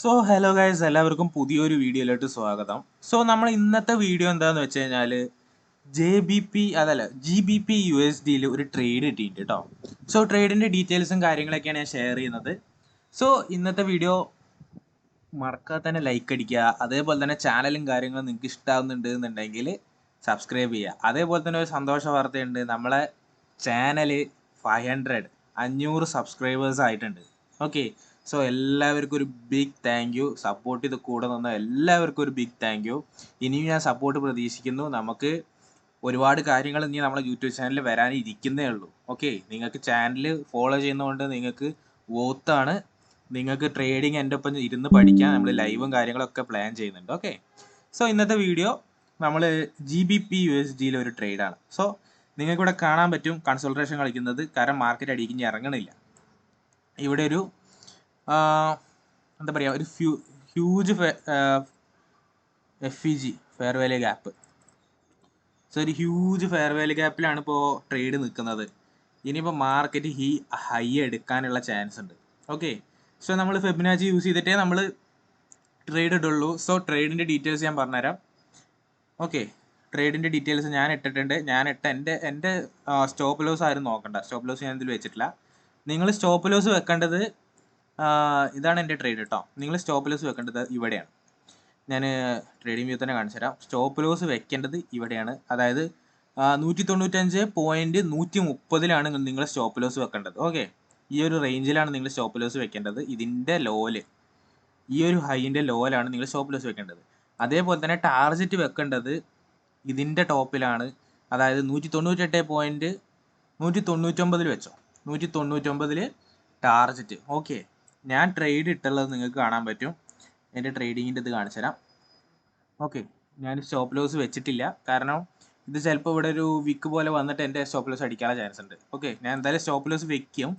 So hello guys എല്ലാവർക്കും പുതിയൊരു വീഡിയോയിലോട്ട് സ്വാഗതം. സോ നമ്മൾ ഇന്നത്തെ വീഡിയോ എന്താന്ന് വെച്ച് കഴിഞ്ഞാൽ ജെ ബി പി അതല്ല G B P U S ഡിയിൽ ഒരു ട്രേഡ് കിട്ടിയിട്ടുണ്ട് കേട്ടോ സോ ട്രേഡിന്റെ ഡീറ്റെയിൽസും കാര്യങ്ങളൊക്കെയാണ് ഞാൻ ഷെയർ ചെയ്യുന്നത്. സോ ഇന്നത്തെ വീഡിയോ മറക്കാതെ തന്നെ ലൈക്ക് അടിക്കുക. അതേപോലെ തന്നെ ചാനലും കാര്യങ്ങളും നിങ്ങൾക്ക് ഇഷ്ടമാവുന്നുണ്ട് എന്നുണ്ടെങ്കിൽ സബ്സ്ക്രൈബ് ചെയ്യുക. അതേപോലെ തന്നെ ഒരു സന്തോഷ വാർത്തയുണ്ട്. നമ്മളെ ചാനൽ ഫൈവ് ഹൺഡ്രഡ് അഞ്ഞൂറ് സബ്സ്ക്രൈബേഴ്സ് ആയിട്ടുണ്ട്. ഓക്കെ സോ എല്ലാവർക്കും ഒരു ബിഗ് താങ്ക് യു സപ്പോർട്ട് ചെയ്ത് കൂടെ നിന്ന എല്ലാവർക്കും ഒരു ബിഗ് താങ്ക് യു ഇനിയും ഞാൻ സപ്പോർട്ട് പ്രതീക്ഷിക്കുന്നു. നമുക്ക് ഒരുപാട് കാര്യങ്ങൾ ഇനി നമ്മുടെ യൂട്യൂബ് ചാനലിൽ വരാനിരിക്കുന്നേ ഉള്ളൂ. ഓക്കെ നിങ്ങൾക്ക് ചാനൽ ഫോളോ ചെയ്യുന്നതുകൊണ്ട് നിങ്ങൾക്ക് വോത്താണ് നിങ്ങൾക്ക് ട്രേഡിങ് എന്റെ ഒപ്പം ഇരുന്ന് പഠിക്കാൻ നമ്മൾ ലൈവും കാര്യങ്ങളൊക്കെ പ്ലാൻ ചെയ്യുന്നുണ്ട്. ഓക്കെ സോ ഇന്നത്തെ വീഡിയോ നമ്മൾ G B P U S ഡിയിലെ ഒരു ട്രേഡാണ് സോ നിങ്ങൾക്കിവിടെ കാണാൻ പറ്റും. കൺസൾട്ടേഷൻ കളിക്കുന്നത്. കാരണം മാർക്കറ്റ് അടിക്കുന്ന ഇറങ്ങണില്ല. ഇവിടെ ഒരു എന്താ പറയുക ഒരു few huge F E G fair value gap so ഒരു ഹ്യൂജ് ഫെയർ വാല്യൂ ഗ്യാപ്പിലാണ് ഇപ്പോൾ ട്രേഡ് നിൽക്കുന്നത് ഇനിയിപ്പോൾ മാർക്കറ്റ് ഹീ ഹൈ എടുക്കാനുള്ള ചാൻസ് ഉണ്ട്. ഓക്കെ സോ നമ്മൾ ഫെബിനാജി യൂസ് ചെയ്തിട്ടേ നമ്മൾ ട്രേഡ് ഇടുള്ളൂ. സോ ട്രേഡിന്റെ ഡീറ്റെയിൽസ് ഞാൻ പറഞ്ഞുതരാം. ഓക്കെ ട്രേഡിന്റെ ഡീറ്റെയിൽസ് ഞാൻ ഇട്ടിട്ടുണ്ട്. ഞാൻ ഇട്ട എന്റെ എന്റെ സ്റ്റോപ്പ് ലോസ് ആരും നോക്കണ്ട. സ്റ്റോപ്പ് ലോസ് ഞാൻ ഇതിൽ വെച്ചിട്ടില്ല. നിങ്ങൾ സ്റ്റോപ്പ് ലോസ് വെക്കേണ്ടത് ഇതാണ് എന്റെ ട്രേഡ് കേട്ടോ നിങ്ങൾ സ്റ്റോപ്പ് ലോസ് വെക്കേണ്ടത് ഇവിടെയാണ്. ഞാൻ ട്രേഡിംഗ് വ്യൂ തന്നെ കാണിച്ചു തരാം. സ്റ്റോപ്പ് ലോസ് വെക്കേണ്ടത് ഇവിടെയാണ്. അതായത് നൂറ്റി തൊണ്ണൂറ്റഞ്ച് പോയിന്റ് നൂറ്റി മുപ്പതിലാണ് നിങ്ങൾ സ്റ്റോപ്പ് ലോസ് വെക്കേണ്ടത്. ഓക്കെ ഈ ഒരു റേഞ്ചിലാണ് നിങ്ങൾ സ്റ്റോപ്പ് ലോസ് വെക്കേണ്ടത്. ഇതിന്റെ ലോൽ ഈ ഒരു ഹൈന്റെ ലോലാണ് നിങ്ങൾ സ്റ്റോപ്പ് ലോസ് വെക്കേണ്ടത്. അതേപോലെ തന്നെ ടാർജറ്റ് വെക്കേണ്ടത് ഇതിന്റെ ടോപ്പിലാണ് അതായത് നൂറ്റി തൊണ്ണൂറ്റെട്ട് പോയിന്റ് നൂറ്റി തൊണ്ണൂറ്റൊമ്പതിൽ വെച്ചോ. നൂറ്റി തൊണ്ണൂറ്റൊമ്പതിൽ ടാർജറ്റ് ഓക്കെ ഞാൻ ട്രേഡ് ഇട്ടുള്ളത് നിങ്ങൾക്ക് കാണാൻ പറ്റും. എന്റെ ട്രേഡിങ്ങിന്റെ ഇത് കാണിച്ചു തരാം. ഓക്കെ ഞാൻ സ്റ്റോപ്പ് ലോസ് വെച്ചിട്ടില്ല. കാരണം ഇത് ചിലപ്പോൾ ഇവിടെ ഒരു വിക്ക് പോലെ വന്നിട്ട് എന്റെ സ്റ്റോപ്പ് ലോസ് അടിക്കാനുള്ള ചാൻസ് ഉണ്ട്. ഓക്കെ ഞാൻ എന്തായാലും സ്റ്റോപ്പ് ലോസ് വെക്കും.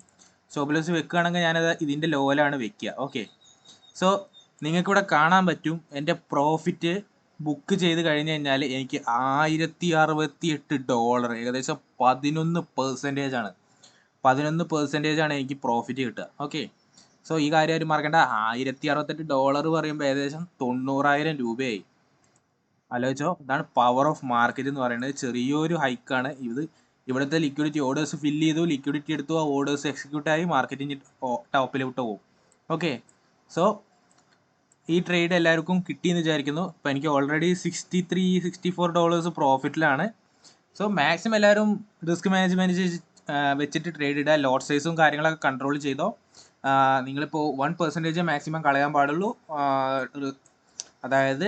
സ്റ്റോപ്പ് ലോസ് വെക്കുകയാണെങ്കിൽ ഞാനത് ഇതിന്റെ ലോയിലാണ് വെക്കുക. ഓക്കെ സോ നിങ്ങൾക്കിവിടെ കാണാൻ പറ്റും. എന്റെ പ്രോഫിറ്റ് ബുക്ക് ചെയ്ത് കഴിഞ്ഞ് കഴിഞ്ഞാൽ എനിക്ക് ആയിരത്തി അറുപത്തി എട്ട് ഡോളർ ഏകദേശം പതിനൊന്ന് പെർസെന്റേജ് ആണ്. പതിനൊന്ന് പെർസെന്റേജ് ആണ് എനിക്ക് പ്രോഫിറ്റ് കിട്ടുക. ഓക്കെ സോ ഈ കാര്യം ആരും മറക്കണ്ട. ആയിരത്തി അറുപത്തെട്ട് ഡോളർ പറയുമ്പോൾ ഏകദേശം തൊണ്ണൂറായിരം രൂപയായി. ആലോചിച്ചോ ഇതാണ് പവർ ഓഫ് മാർക്കറ്റ് എന്ന് പറയുന്നത്. ചെറിയൊരു ഹൈക്കാണ് ഇത് ഇവിടുത്തെ ലിക്വിഡിറ്റി ഓർഡേഴ്സ് ഫില്ല് ചെയ്തു ലിക്വിഡിറ്റി എടുത്തു ആ ഓർഡേഴ്സ് എക്സിക്യൂട്ട് ആയി മാർക്കറ്റിംഗ് ടോപ്പിലോട്ട് പോകും. ഓക്കെ സോ ഈ ട്രേഡ് എല്ലാവർക്കും കിട്ടിയെന്ന് വിചാരിക്കുന്നു. ഇപ്പം എനിക്ക് already sixty three sixty four dollars പ്രോഫിറ്റിലാണ് so maximum എല്ലാവരും റിസ്ക് മാനേജ്മെന്റ് വെച്ചിട്ട് ട്രേഡ് ഇടുക. ലോട്ട് സൈസും കാര്യങ്ങളൊക്കെ കൺട്രോൾ ചെയ്തോ. നിങ്ങളിപ്പോൾ വൺ പെർസെന്റേജ് മാക്സിമം കളയാൻ പാടുള്ളൂ. അതായത്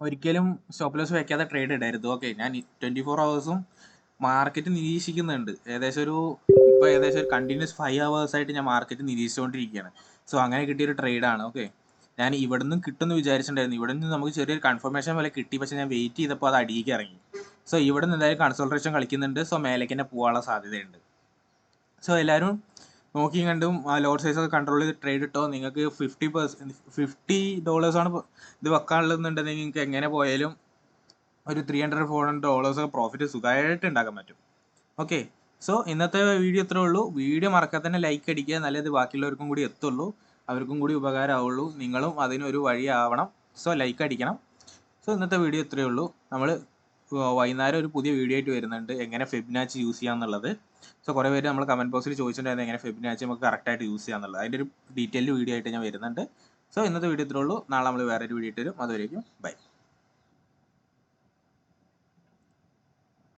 ഒരിക്കലും സ്റ്റോപ്പ് ലോസ് വയ്ക്കാതെ ട്രേഡ് ഇടരുത്. ഓക്കെ ഞാൻ ട്വന്റി ഫോർ ഹവേഴ്സും മാർക്കറ്റ് നിരീക്ഷിക്കുന്നുണ്ട്. ഏകദേശം ഒരു ഇപ്പോൾ ഏകദേശം ഒരു കണ്ടിന്യൂസ് ഫൈവ് ഹവേഴ്സായിട്ട് ഞാൻ മാർക്കറ്റ് നിരീക്ഷിച്ചുകൊണ്ടിരിക്കുകയാണ്. സോ അങ്ങനെ കിട്ടിയൊരു ട്രേഡാണ് ഓക്കെ ഞാൻ ഇവിടെ നിന്നും കിട്ടുമെന്ന് വിചാരിച്ചിട്ടുണ്ടായിരുന്നു. ഇവിടെ നിന്ന് നമുക്ക് ചെറിയൊരു കൺഫർമേഷൻ പോലെ കിട്ടി. പക്ഷേ ഞാൻ വെയിറ്റ് ചെയ്തപ്പോൾ അത് അടിയിലേക്ക് ഇറങ്ങി. സോ ഇവിടെ നിന്ന് എന്തായാലും കൺസൾട്ടേഷൻ കളിക്കുന്നുണ്ട്. സോ മേലേക്ക് തന്നെ പോകാനുള്ള സാധ്യതയുണ്ട്. സോ എല്ലാവരും നോക്കിയും കണ്ടും ആ ലോഡ് സൈസ് ഒക്കെ കൺട്രോൾ ചെയ്ത് ട്രേഡ് ഇട്ടോ നിങ്ങൾക്ക് ഫിഫ്റ്റി പെർസെന്റ് ഫിഫ്റ്റി ഡോളേഴ്സാണ് ഇത് വെക്കാനുള്ളതെന്നുണ്ടെങ്കിൽ നിങ്ങൾക്ക് എങ്ങനെ പോയാലും ഒരു three hundred four hundred dollars ഒക്കെ പ്രോഫിറ്റ് സുഖമായിട്ട് ഉണ്ടാക്കാൻ പറ്റും. ഓക്കെ സോ ഇന്നത്തെ വീഡിയോ ഇത്രേ ഉള്ളൂ. വീഡിയോ മറക്കാതെ തന്നെ ലൈക്ക് അടിക്കുക നല്ലത് ബാക്കിയുള്ളവർക്കും കൂടി എത്തുള്ളൂ. അവർക്കും കൂടി ഉപകാരമാവുള്ളൂ. നിങ്ങളും അതിനൊരു വഴിയാവണം. സോ ലൈക്ക് അടിക്കണം. സോ ഇന്നത്തെ വീഡിയോ ഇത്രയേ ഉള്ളൂ. നമ്മൾ വൈകുന്നേരം ഒരു പുതിയ വീഡിയോ ആയിട്ട് വരുന്നുണ്ട്. എങ്ങനെ ഫെബിനാച്ച് യൂസ് ചെയ്യാന്നുള്ളത്. സോ കുറേ പേര് നമ്മൾ കമന്റ് ബോക്സിൽ ചോദിച്ചിട്ടുണ്ടായിരുന്നു എങ്ങനെ ഫെബിനാച്ച് നമുക്ക് കറക്റ്റായിട്ട് യൂസ് ചെയ്യാന്നുള്ളത്. അതിന്റെ ഒരു ഡീറ്റെയിൽഡ് വീഡിയോ ആയിട്ട് ഞാൻ വരുന്നുണ്ട്. സോ ഇന്നത്തെ വീഡിയോ ഇത്രേ ഉള്ളൂ. നാളെ നമ്മൾ വേറൊരു വീഡിയോ ഇട്ട് വരും. അതുവരേക്കും ബൈ